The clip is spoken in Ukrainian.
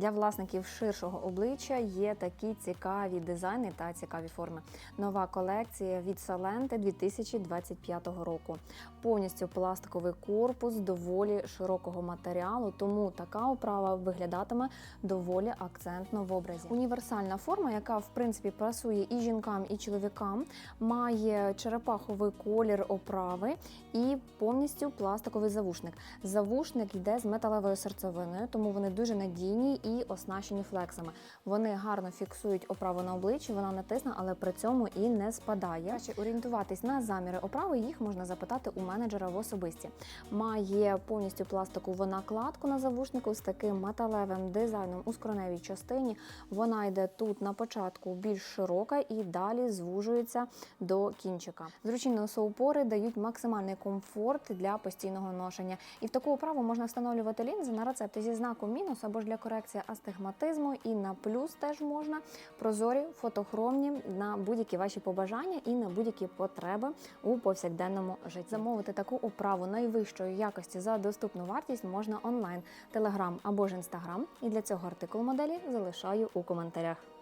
Для власників ширшого обличчя є такі цікаві дизайни та цікаві форми. Нова колекція від Саленти 2025 року. Повністю пластиковий корпус доволі широкого матеріалу, тому така оправа виглядатиме доволі акцентно в образі. Універсальна форма, яка в принципі пасує і жінкам, і чоловікам, має черепаховий колір оправи і повністю пластиковий завушник. Завушник йде з металевою серцевиною, тому вони дуже надійні і оснащені флексами. Вони гарно фіксують оправу на обличчі, вона не тисне, але при цьому і не спадає. Краще орієнтуватись на заміри оправи, їх можна запитати у менеджера в особисті. Має повністю пластикову накладку на завушнику з таким металевим дизайном у скроневій частині. Вона йде тут на початку більш широка і далі звужується до кінчика. Зручні носоупори дають максимальний комфорт для постійного ношення. І в таку оправу можна встановлювати лінзи на рецепти зі знаком мінус або ж для корекції астигматизму. І на плюс теж можна прозорі, фотохромні на будь-які ваші побажання і на будь-які потреби у повсякденному житті. Замовити таку оправу найвищої якості за доступну вартість можна онлайн, телеграм або ж інстаграм. І для цього артикул моделі залишаю у коментарях.